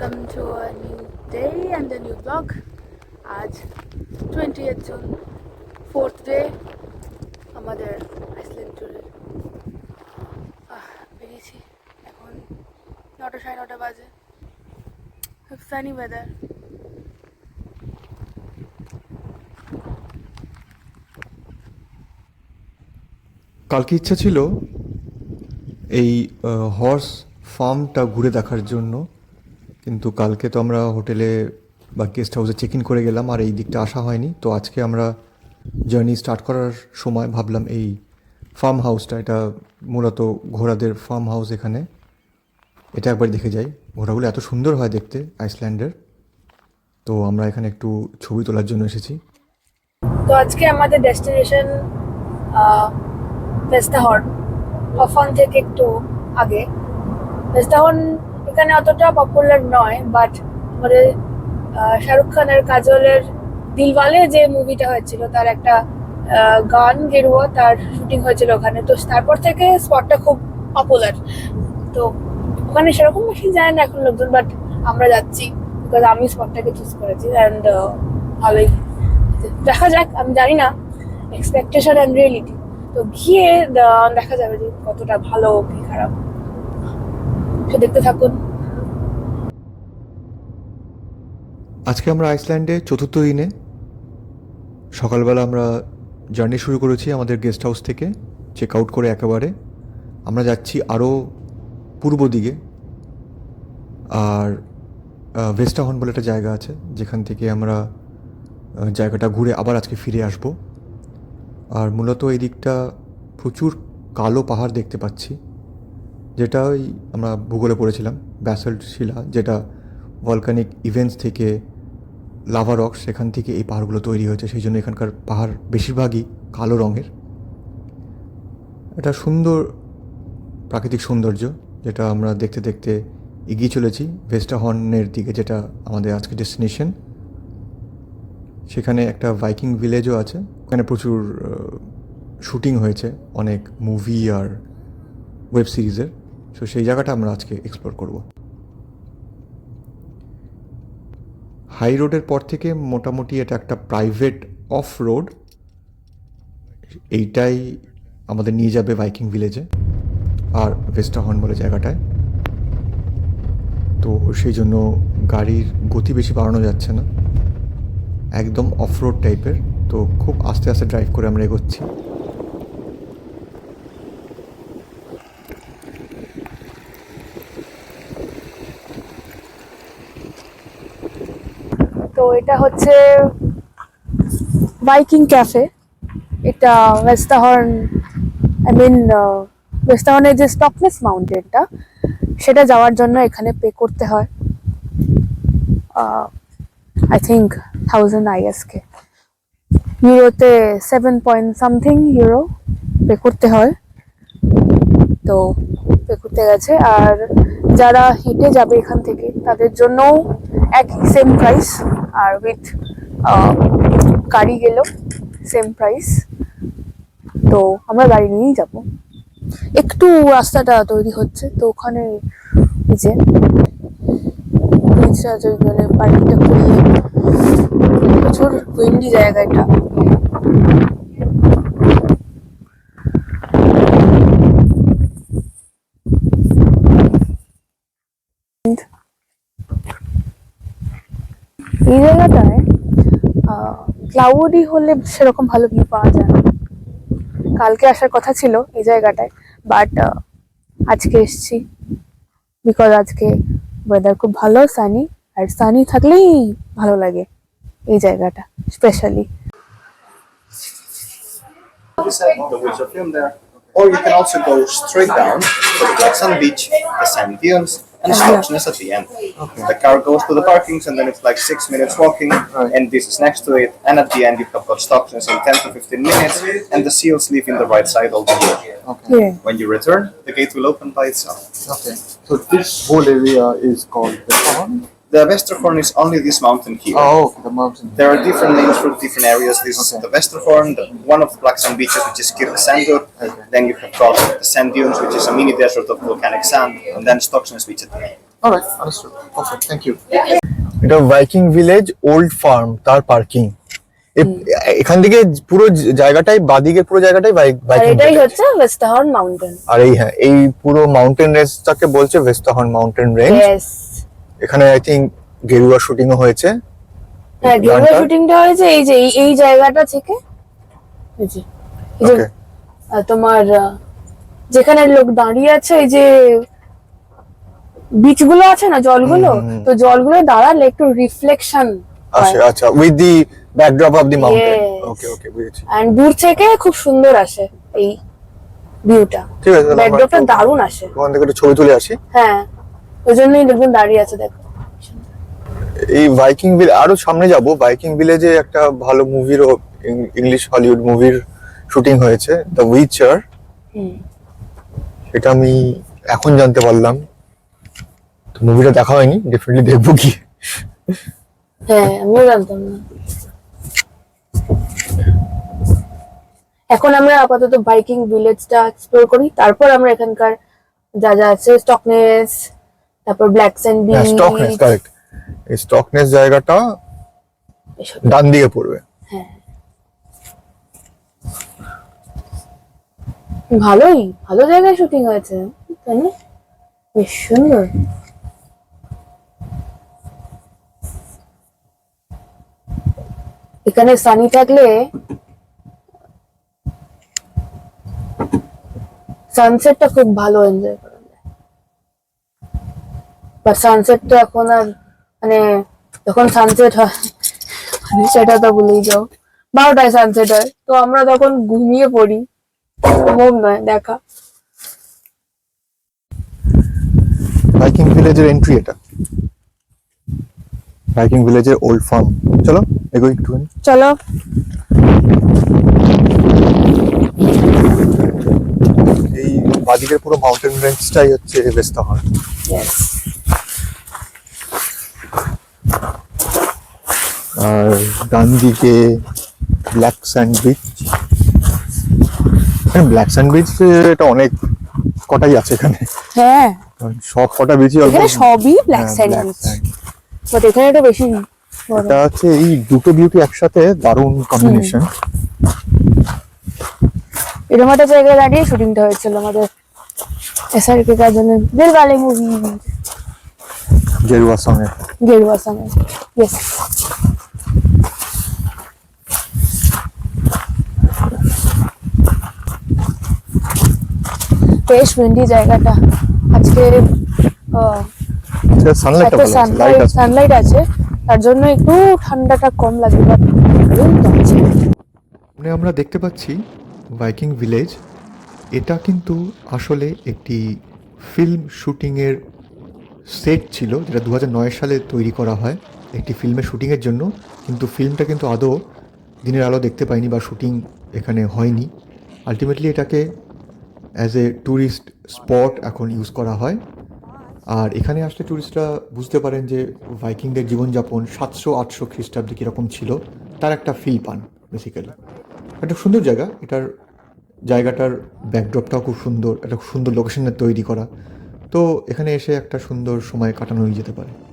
Welcome to a new day and the new blog আজ twenty eight June fourth day আমাদের Iceland ট্যুরের বেরিয়েছি। এখন নটা সাড়ে নটা বাজে। সানি ওয়েদার কালকে ইচ্ছা ছিল এই হর্স ফার্মটা ঘুরে দেখার জন্য। কিন্তু কালকে তো আমরা হোটেলে বা গেস্ট হাউসে চেক ইন করে গেলাম, আর এই দিকটা আসা হয়নি। তো আজকে আমরা জার্নি স্টার্ট করার সময় ভাবলাম এই ফার্ম হাউসটা এটা মূলত ঘোড়াদের ফার্ম হাউস এখানে। এটা একবার দেখে যাই। ঘোড়াগুলো এত সুন্দর হয় দেখতে আইসল্যান্ডের তো আমরা এখানে একটু ছবি তোলার জন্য এসেছি। তো আজকে আমাদের ডেস্টিনেশন ভেস্টাহর্ন হফন থেকে একটু আগে। ভেস্টাহর্ন এখানে অতটা পপুলার নয় বাট আমাদের শাহরুখ খানের কাজলের দিলওয়ালে যে মুভিটা হয়েছিল, তার একটা গান গেরুয়া তার শুটিং হয়েছিল ওখানে। তো তারপর থেকে স্পটটা খুব পপুলার তো ওখানে সেরকম বেশি যায় না এখন লোকজন বাট আমরা যাচ্ছি বিকজ আমি স্পটটাকে চুজ করেছি অ্যান্ড ভালোই। দেখা যাক, আমি জানি না। এক্সপেকটেশন অ্যান্ড রিয়েলিটি তো গিয়ে দেখা যাবে যে কতটা ভালো কি খারাপ। তো দেখতে থাকুন। আজকে আমরা আইসল্যান্ডে চতুর্থ দিনে। সকালবেলা আমরা জার্নি শুরু করেছি আমাদের গেস্ট হাউস থেকে চেক আউট করে একেবারে। আমরা যাচ্ছি আরও পূর্ব দিকে। আর ভেস্টাহন বলে একটা জায়গা আছে, যেখান থেকে আমরা জায়গাটা ঘুরে আবার আজকে ফিরে আসব। আর মূলত এই দিকটা প্রচুর কালো পাহাড় দেখতে পাচ্ছি। যেটা ওই আমরা ভূগোলে পড়েছিলাম ব্যাসল্ট শিলা, যেটা ভলকানিক ইভেন্টস থেকে লাভা রক সেখান থেকে এই পাহাড়গুলো তৈরি হয়েছে, সেই জন্য এখানকার পাহাড় বেশিরভাগই কালো রঙের। এটা সুন্দর প্রাকৃতিক সৌন্দর্য, যেটা আমরা দেখতে দেখতে এগিয়ে চলেছি ভেস্টা হর্নের দিকে, যেটা আমাদের আজকে ডেস্টিনেশন সেখানে একটা বাইকিং ভিলেজও আছে, ওখানে প্রচুর শুটিং হয়েছে অনেক মুভি আর ওয়েব সিরিজের সো সেই জায়গাটা আমরা আজকে এক্সপ্লোর করব। হাই রোডের পর থেকে মোটামুটি এটা একটা প্রাইভেট অফ রোড এইটাই আমাদের নিয়ে যাবে বাইকিং ভিলেজে আর ভেস্টাহর্ন বলে জায়গাটায়। তো সেই জন্য গাড়ির গতি বেশি বাড়ানো যাচ্ছে না। একদম অফ রোড টাইপের তো খুব আস্তে আস্তে ড্রাইভ করে আমরা এগোচ্ছি। তো এটা হচ্ছে বাইকিং ক্যাফে। এটা ওয়েস্টাহর্ন আই মিন ওয়েস্টাহর্নের যে স্টকনেস মাউন্টেনটা সেটা যাওয়ার জন্য এখানে পে করতে হয় I think thousand ISK ইউরোতে seven point something euro pay করতে হয়, তো পে করতে গেছে। আর যারা হেঁটে যাবে এখান থেকে, তাদের জন্যও একই সেম প্রাইস আর উইথ গাড়ি গেল সেম প্রাইস তো আমরা গাড়ি নিয়েই যাব। একটু রাস্তাটা তৈরি হচ্ছে, তো ওখানে যে ব্রিজটা মানে পার্কিংটা করলে প্রচুর উইন্ডি জায়গা এই জায়গাটায় ক্লাউডি হলে সেরকম ভালো ভিউ পাওয়া যায় না। কালকে আসার কথা ছিল এই জায়গাটায় বাট আজকে এসছি। বিকজ আজকে ওয়েদার খুব ভালো সানি আর সানি থাকলেই ভালো লাগে এই জায়গাটা specially you can also go straight down to the Black Sand Beach, the sand dunes, and Stocksness at the end. The car goes to the parkings and then it's like six minutes walking, and this is next to it. And at the end, you have got Stocksness in 10 to 15 minutes, and the seals live in the right side all the year. Yeah. When you return, the gate will open by itself. Okay. So this whole area is called Vestavon? The Westerhorn is only this mountain here. Oh, okay, the mountain. There are different names for different areas. This is Okay. the Westerhorn, the, one of the Black Sand beaches, which is Kirkesandur. Okay. Then you have got the sand dunes, which is a mini desert of volcanic sand, and then Stocksness Beach at the end. All right, understood. Perfect. Thank you. এটা Viking village old farm তার parking এখান থেকে পুরো জায়গাটাই বাদিকের পুরো জায়গাটাই আর Viking এটাই হচ্ছে ওয়েস্টাহর্ন মাউন্টেন আর এই হ্যাঁ এই পুরো মাউন্টেন রেঞ্জটাকে বলছে ভেস্টাহর্ন মাউন্টেন রেঞ্জ ইয়েস এখানে আই থিঙ্ক গেরুয়া শুটিংও হয়েছে। হ্যাঁ গেরুয়া? শুটিংটা হয়েছে এই যে এই- জায়গাটা থেকে। এই যে তোমার যেখানে লোক দাঁড়িয়ে আছে এই যে বিচগুলো আছে না জলগুলো। তো জলগুলো দাঁড়ালে একটু রিফ্লেকশন আচ্ছা আচ্ছা with the backdrop of the mountain okay okay বুঝেছি। এন্ড দূর থেকে খুব সুন্দর আসে এই ভিউটা ঠিক আছে ব্যাকড্রপটা দারুণ আসে। ওখান থেকে একটু ছবি তুলে আসি। হ্যাঁ। ওই জন্যই দেখবেন দাঁড়িয়ে আছে দেখো। এই ভাইকিং ভিলেজ আরও সামনে যাব। ভাইকিং ভিলেজে একটা ভালো মুভিরও ইংলিশ হলিউড মুভির শুটিং হয়েছে দ্য উইচার। সেটা আমি এখন জানতে পারলাম। তো মুভিটা দেখা হয়নি ডেফিনেটলি দেখব কি? হ্যাঁ আমিও জানতাম না। এখন আমরা আপাতত বাইকিং ভিলেজটা এক্সপ্লোর করি তারপর আমরা এখানকার যা যা আছে স্টকনেস তারপর ব্ল্যাক স্যান্ড হ্যাঁ স্টকনেস কারেক্ট এই স্টকনেস জায়গাটা ডান দিকে পড়বে। হ্যাঁ। ভালোই ভালো জায়গায় শুটিং হয়েছে তাই না? বেশ সুন্দর। এখানে সানি থাকলে সানসেটটা খুব ভালো এনজয় করা। বা সানসেটটা এখন আর মানে যখন সানসেট হয় সেটা তো ভুলেই যাও। বারোটায় সানসেট হয় তো আমরা তখন ঘুমিয়ে পড়ি। সম্ভব নয় দেখা। ভাইকিং ভিলেজের এন্ট্রি এটা। ভাইকিং ভিলেজের ওল্ড ফার্ম চলো এগোই একটুখানি। চলো। এই বাদিকের পুরো মাউন্টেন রেঞ্জটাই হচ্ছে বেস্তাহর Yes. আর ডান দিকে black sand beach black sand beach এটা অনেক কটাই আছে এখানে। হ্যাঁ। সব কটা বিচই এখানে সবই ব্ল্যাক স্যান্ডউইচ বাট এখানে একটু বেশি। এটা হচ্ছে এই দুটো বিউটি একসাথে দারুণ কম্বিনেশন এরকম একটা জায়গায় দাঁড়িয়ে শুটিংটা হয়েছিল আমাদের এসআরকে কাজনে দিলওয়ালে মুভি গেরুয়ার সঙ্গে গেরুয়া সঙ্গে ইয়েস বেশ উইন্ডি জায়গাটা। আজকে সানলাইট আছে। তার জন্য একটু ঠান্ডাটা কম লাগবে বাট মানে আমরা দেখতে পাচ্ছি বাইকিং ভিলেজ এটা কিন্তু আসলে একটি ফিল্ম শুটিংয়ের সেট ছিল যেটা দু নয় সালে তৈরি করা হয়। একটি ফিল্মের শুটিংয়ের জন্য কিন্তু ফিল্মটা কিন্তু আদৌ দিনের আলো দেখতে পাইনি বা শুটিং এখানে হয়নি। আলটিমেটলি এটাকে অ্যাজ এ ট্যুরিস্ট স্পট এখন ইউজ করা হয়। আর এখানে আসলে ট্যুরিস্টরা বুঝতে পারেন যে ভাইকিংদের জীবনযাপন সাতশো, আটশো খ্রিস্টাব্দে কীরকম ছিল, তার একটা ফিল পান বেসিক্যালি একটা সুন্দর জায়গা, এটার জায়গাটার ব্যাকড্রপটাও খুব সুন্দর, একটা সুন্দর লোকেশনে তৈরি করা। তো এখানে এসে একটা সুন্দর সময় কাটানো যেতে পারে।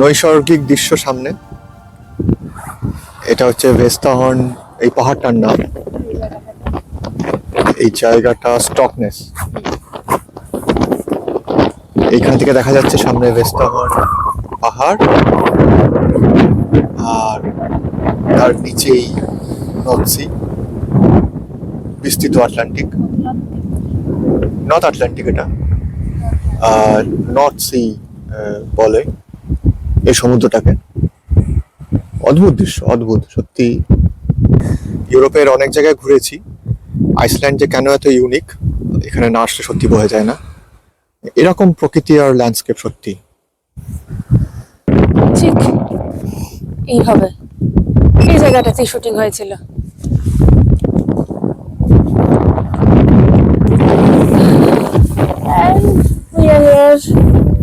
নৈসর্গিক দৃশ্য সামনে। এটা হচ্ছে ভেস্তাহর্ন এই পাহাড়টার নাম। এই জায়গাটা স্টকনেস এইখান থেকে দেখা যাচ্ছে সামনে ভেস্তাহর্ন পাহাড়। আর তার নিচেই নর্থ সি বিস্তৃত আটলান্টিক নর্থ আটলান্টিক এটা। আর নর্থ সি বলে। এই সমুদ্রটাকে। অদ্ভুত দৃশ্য, অদ্ভুত, সত্যি। ইউরোপের অনেক জায়গায় ঘুরেছি। আইসল্যান্ড যে কেন এত ইউনিক এখানে না আসলে সত্যি বোঝা যায় না। এরকম প্রকৃতি আর ল্যান্ডস্কেপ সত্যি। ঠিক। এইভাবে এই জায়গাটাতেই শুটিং হয়েছিল। And we are here.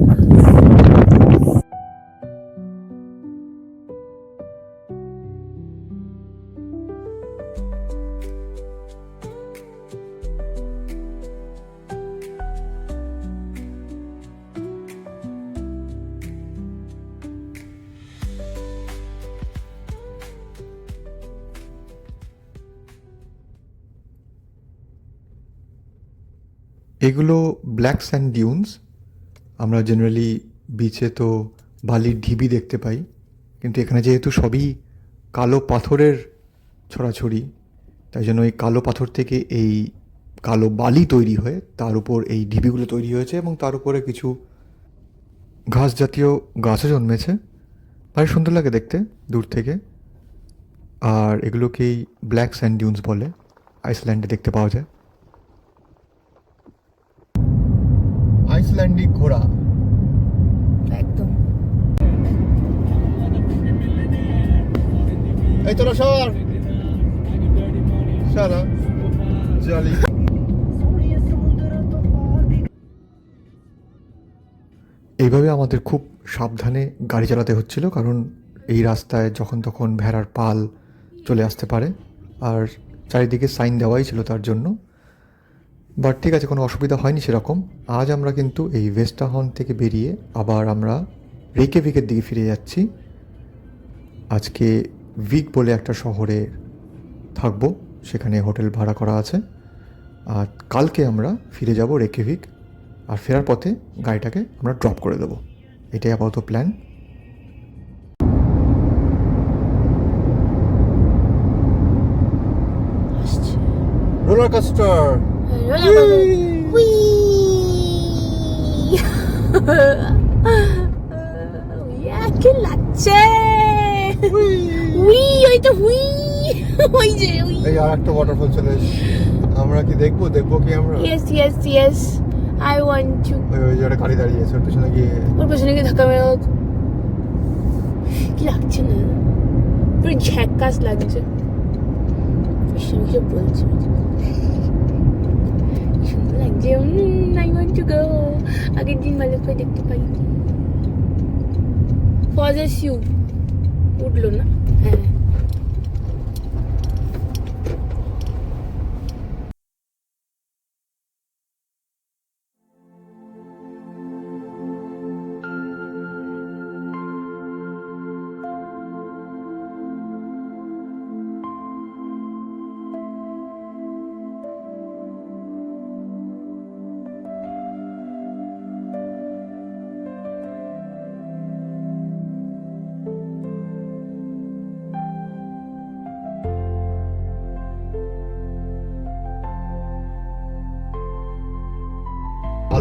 এগুলো ব্ল্যাক স্যান্ড ডিউনস আমরা জেনারেলি বিচে তো বালির ঢিবি দেখতে পাই, কিন্তু এখানে যেহেতু সবই কালো পাথরের ছড়াছড়ি, তাই জন্য এই কালো পাথর থেকে এই কালো বালি তৈরি হয়ে, তার উপর এই ঢিবিগুলো তৈরি হয়েছে এবং তার উপরে কিছু ঘাস জাতীয় গাছও জন্মেছে। ভারী সুন্দর লাগে দেখতে দূর থেকে। আর এগুলোকেই ব্ল্যাক স্যান্ড ডিউনস বলে আইসল্যান্ডে দেখতে পাওয়া যায়। আইসল্যান্ডিক ঘোড়া। একদম। এই তোরা সর। সারা জালি। এইভাবে আমাদের খুব সাবধানে গাড়ি চালাতে হচ্ছিল কারণ এই রাস্তায় যখন তখন ভেড়ার পাল চলে আসতে পারে আর চারিদিকে সাইন দেওয়াই ছিল তার জন্য। বাট ঠিক আছে, কোনো অসুবিধা হয়নি সেরকম। আজ আমরা কিন্তু এই ওয়েস্টাহন থেকে বেরিয়ে আবার আমরা রেকেভিকের দিকে ফিরে যাচ্ছি। আজকে উইক বলে একটা শহরে থাকব, সেখানে হোটেল ভাড়া করা আছে। আর কালকে আমরা ফিরে যাব রেকেভিক আর ফেরার পথে গাড়িটাকে আমরা ড্রপ করে দেবো। এটাই আপাতত প্ল্যান রোলার কাস্টার কি লাগছে উই ওই তো হুই ওই যে উই এই আর একটা ওয়াটারফল চলে আমরা কি দেখব? দেখব কি আমরা? Yes yes yes I want to ওই যে গাড়ি দাঁড়িয়ে আছে ওর পেছনে গিয়ে। ওর পেছনে গিয়ে ধাক্কা মেরে। কি লাগছে না? পুরো ঝ্যাকাস লাগছে। আমি বলছি? লাগছে আই ওয়ান্ট টু গো আগের দিন মালিককে দেখতে পাই পজেসিভ উঠল না হ্যাঁ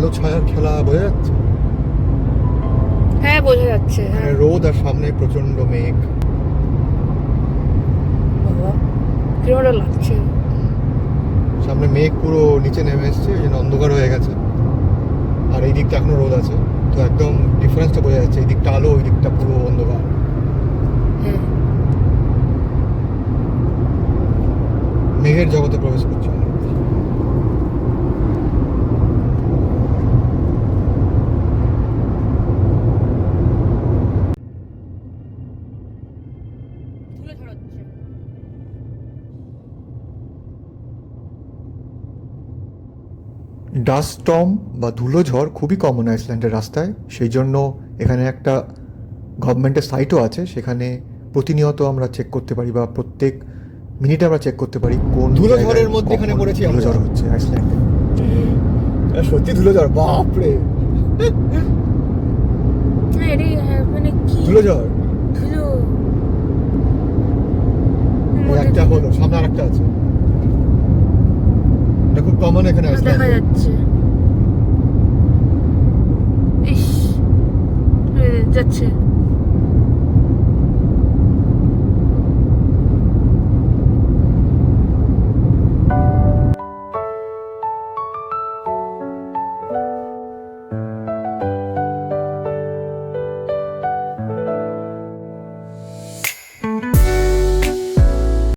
আলো ছায়ার খেলা বোঝা যাচ্ছে? হ্যাঁ বোঝা যাচ্ছে মানে হ্যাঁ রোদ আর সামনে প্রচণ্ড মেঘ। বাবা কিরম লাগছে? সামনে মেঘ পুরো নিচে নেমে এসছে ওই জন্য অন্ধকার হয়ে গেছে। আর এই দিকটা এখনও রোদ আছে তো একদম ডিফারেন্সটা বোঝা যাচ্ছে এই দিকটা আলো ওই দিকটা পুরো অন্ধকার। হ্যাঁ। মেঘের জগতে প্রবেশ করছে। ডাস্টম বা ধুলোঝড় খুবই কমন আইসল্যান্ডের রাস্তায়। সেই জন্য এখানে একটা গভর্নমেন্টের সাইটও আছে। সেখানে প্রতিনিয়ত আমরা চেক করতে পারি বা প্রত্যেক মিনিটে আমরা চেক করতে পারি কোন ধুলোঝড়ের মধ্যে এখানে পড়েছি আমরা। ধুলোঝড় হচ্ছে আইসল্যান্ডে। সত্যি ধুলো ঝড়? বাপরে! হ্যাঁ, হ্যাঁ, মানে কি? ধুলো ঝড়? ধুলো। একটা হলো সামনে আর একটা আছে। কমন এখানে দেখা আইসল্যান্ডে যাচ্ছে। ইস যাচ্ছে।